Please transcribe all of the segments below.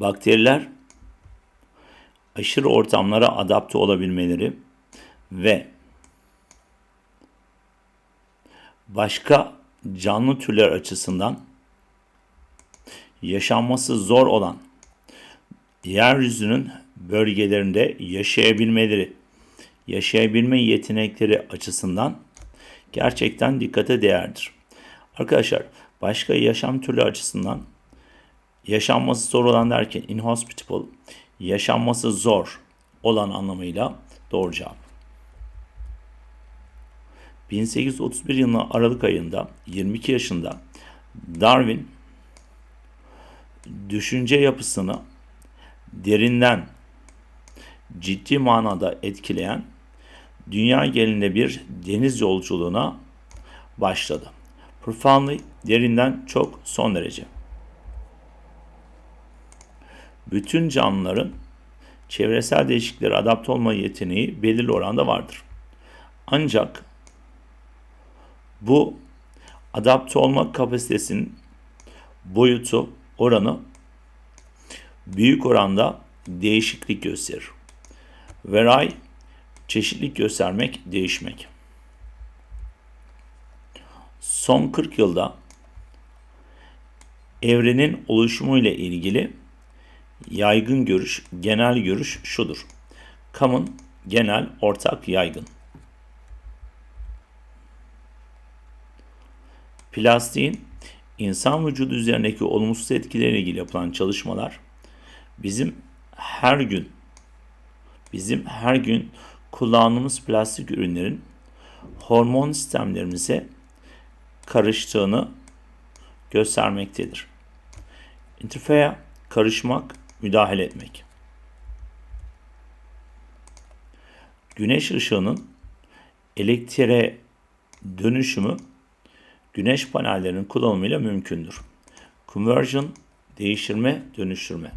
Bakteriler aşırı ortamlara adapte olabilmeleri ve başka canlı türler açısından yaşanması zor olan yeryüzünün bölgelerinde yaşayabilmeleri, yaşayabilme yetenekleri açısından gerçekten dikkate değerdir. Arkadaşlar başka yaşam türü açısından yaşanması zor olan derken inhospitable, yaşanması zor olan anlamıyla doğru cevap. 1831 yılının Aralık ayında 22 yaşında Darwin düşünce yapısını derinden ciddi manada etkileyen dünya genelinde bir deniz yolculuğuna başladı. Profoundly derinden çok son derece. Bütün canlıların çevresel değişikliklere adapte olma yeteneği belirli oranda vardır. Ancak bu adapte olma kapasitesinin boyutu, oranı büyük oranda değişiklik gösterir. Veray çeşitlilik göstermek, değişmek. Son 40 yılda evrenin oluşumu ile ilgili yaygın görüş, genel görüş şudur. Common, genel, ortak, yaygın. Plastiğin insan vücudu üzerindeki olumsuz etkileriyle ilgili yapılan çalışmalar bizim her gün bizim her gün kullandığımız plastik ürünlerin hormon sistemlerimize karıştığını göstermektedir. Interfere karışmak, müdahale etmek. Güneş ışığının elektriğe dönüşümü güneş panellerinin kullanımıyla mümkündür. Conversion, değiştirme, dönüştürme.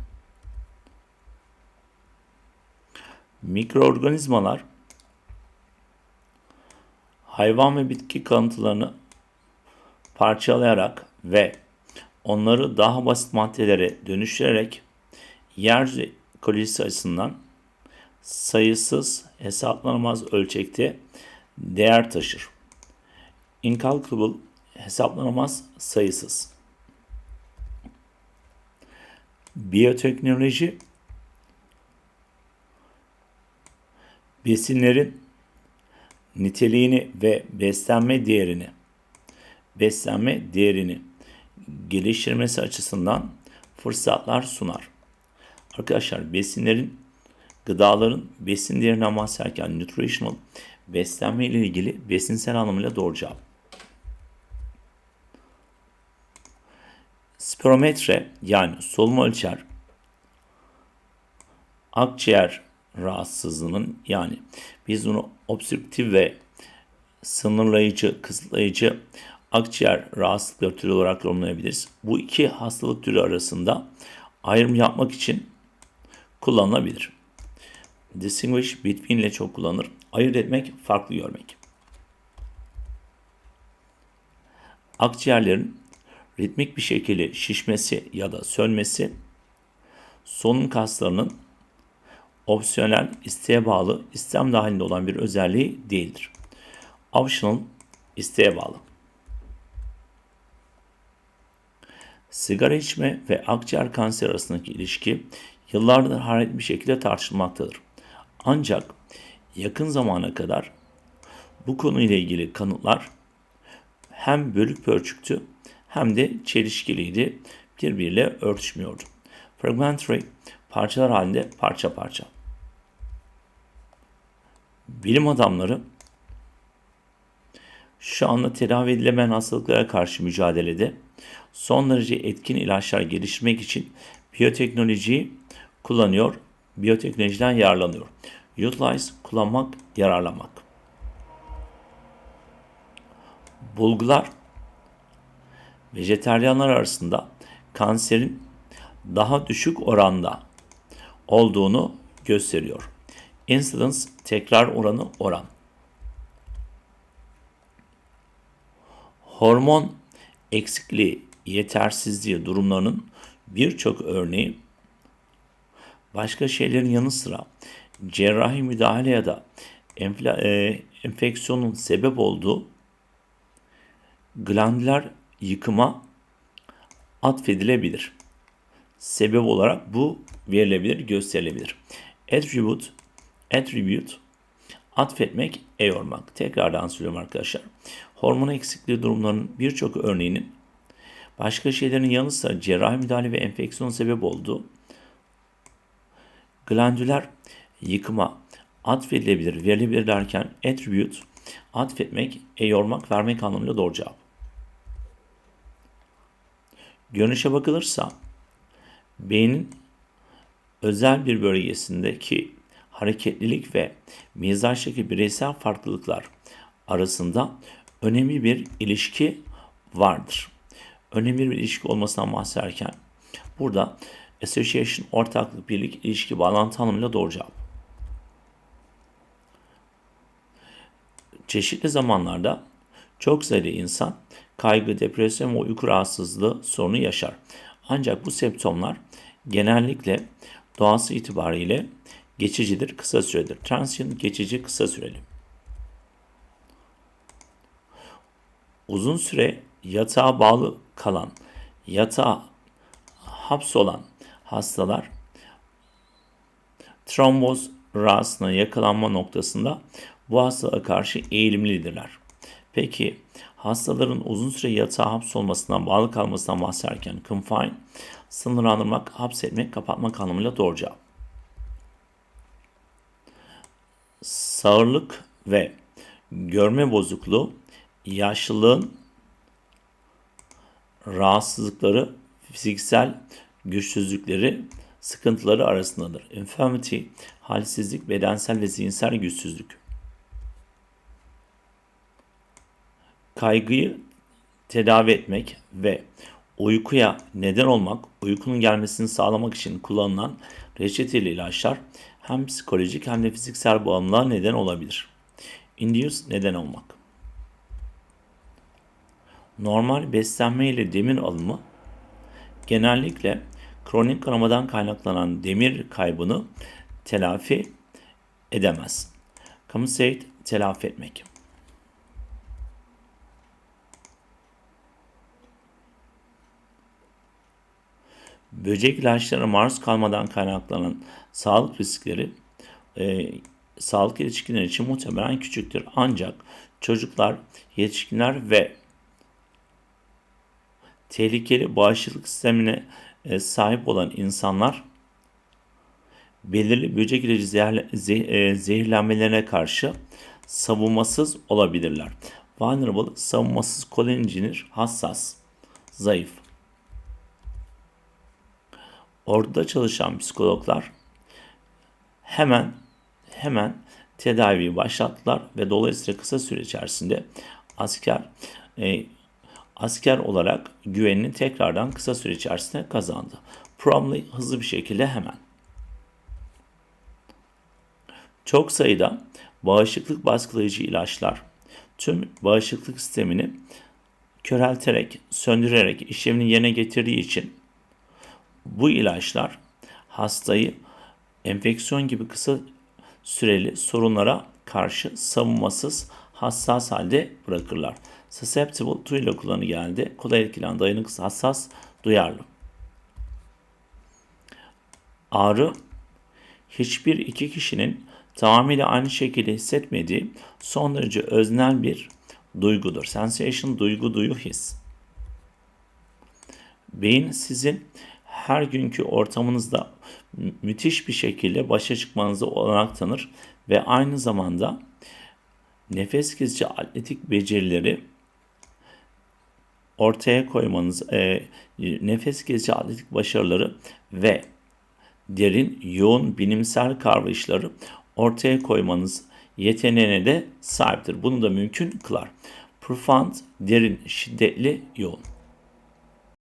Mikroorganizmalar hayvan ve bitki kalıntılarını parçalayarak ve onları daha basit maddelere dönüştürerek yer ekolojisi açısından sayısız hesaplanamaz ölçekte değer taşır. Incalculable hesaplanamaz sayısız. Biyoteknoloji besinlerin niteliğini ve beslenme değerini beslenme değerini geliştirmesi açısından fırsatlar sunar. Arkadaşlar besinlerin gıdaların besin değerinden bahsederken nutritional beslenme ile ilgili besinsel anlamıyla doğru cevap. Spirometre yani solunum ölçer akciğer rahatsızlığının yani biz bunu obstrüktif ve sınırlayıcı, kısıtlayıcı akciğer rahatsızlıkları türü olarak yorumlayabiliriz. Bu iki hastalık türü arasında ayrım yapmak için kullanılabilir. Distinguish between ile çok kullanılır. Ayırt etmek, farklı görmek. Akciğerlerin ritmik bir şekilde şişmesi ya da sönmesi solunum kaslarının opsiyonel, isteğe bağlı, istem dahilinde olan bir özelliği değildir. Optional, isteğe bağlı. Sigara içme ve akciğer kanseri arasındaki ilişki yıllardır hararetli bir şekilde tartışılmaktadır. Ancak yakın zamana kadar bu konuyla ilgili kanıtlar hem bölük pörçüktü hem de çelişkiliydi, birbiriyle örtüşmüyordu. Fragmentary parçalar halinde parça parça. Bilim adamları şu anda tedavi edilemeyen hastalıklara karşı mücadelede son derece etkin ilaçlar geliştirmek için biyoteknolojiyi kullanıyor, biyoteknolojiden yararlanıyor. Utilize, kullanmak, yararlamak. Bulgular vejeteryanlar arasında kanserin daha düşük oranda olduğunu gösteriyor. Incidence tekrar oranı oran. Hormon eksikliği, yetersizliği durumlarının birçok örneği başka şeylerin yanı sıra cerrahi müdahale ya da enfla, e, enfeksiyonun sebep olduğu glandüler yıkıma atfedilebilir. Sebep olarak bu verilebilir, gösterilebilir. Attribute, attribute atfetmek, eyormak. Tekrardan söylüyorum arkadaşlar. Hormon eksikliği durumlarının birçok örneğinin başka şeylerin yanı sıra cerrahi müdahale ve enfeksiyon sebep olduğu glandüler yıkıma atfedilebilir, verilebilir derken attribute atfetmek, eyormak, vermek anlamıyla doğru cevap. Görünüşe bakılırsa beynin özel bir bölgesindeki hareketlilik ve mizaçtaki bireysel farklılıklar arasında önemli bir ilişki vardır. Önemli bir ilişki olmasından bahsederken burada association, ortaklık, birlik, ilişki, bağlantı anlamıyla doğru cevap. Çeşitli zamanlarda çok sayıda insan kaygı, depresyon ve uyku rahatsızlığı sorunu yaşar. Ancak bu semptomlar genellikle doğası itibariyle geçicidir, kısa süredir. Transient geçici, kısa süreli. Uzun süre yatağa bağlı kalan, yatağa hapsolan hastalar tromboz rahatsızlığına yakalanma noktasında bu hastalığa karşı eğilimlidirler. Peki hastaların uzun süre yatağa hapsolmasından, bağlı kalmasından bahsederken confine, sınırlandırmak, hapsetmek, kapatmak anlamıyla doğru cevap. Sağırlık ve görme bozukluğu yaşlılığın rahatsızlıkları, fiziksel güçsüzlükleri, sıkıntıları arasındadır. Infirmity, halsizlik, bedensel ve zihinsel güçsüzlük. Kaygıyı tedavi etmek ve uykuya neden olmak, uykunun gelmesini sağlamak için kullanılan reçeteli ilaçlar hem psikolojik hem de fiziksel bağımlılığa neden olabilir. Induce neden olmak. Normal beslenme ile demir alımı genellikle kronik kanamadan kaynaklanan demir kaybını telafi edemez. Compensate telafi etmek. Böcek ilaçlarına maruz kalmadan kaynaklanan sağlık riskleri e, sağlık yetişkinler için muhtemelen küçüktür. Ancak çocuklar, yetişkinler ve tehlikeli bağışıklık sistemine e, sahip olan insanlar belirli böcek ilacı e, zehirlenmelerine karşı savunmasız olabilirler. Vulnerable, savunmasız kolincinir, hassas, zayıf. Orada çalışan psikologlar hemen hemen tedaviyi başlattılar ve dolayısıyla kısa süre içerisinde asker e, asker olarak güvenini tekrardan kısa süre içerisinde kazandı. Promptly hızlı bir şekilde hemen. Çok sayıda bağışıklık baskılayıcı ilaçlar tüm bağışıklık sistemini körelterek, söndürerek işlevini yerine getirdiği için bu ilaçlar hastayı enfeksiyon gibi kısa süreli sorunlara karşı savunmasız, hassas halde bırakırlar. Susceptible to ile kullanı geldi. Kolay etkilenen, dayanıksız, hassas, duyarlı. Ağrı hiçbir iki kişinin tamamıyla aynı şekilde hissetmediği son derece öznel bir duygudur. Sensation, duygu, duyu, his. Beyin sizin her günkü ortamınızda müthiş bir şekilde başa çıkmanızı olanak tanır ve aynı zamanda nefes kesici atletik becerileri ortaya koymanız, e, nefes kesici atletik başarıları ve derin, yoğun bilimsel kavrayışları ortaya koymanız yeteneğine de sahiptir. Bunu da mümkün kılar. Profound, derin, şiddetli, yoğun.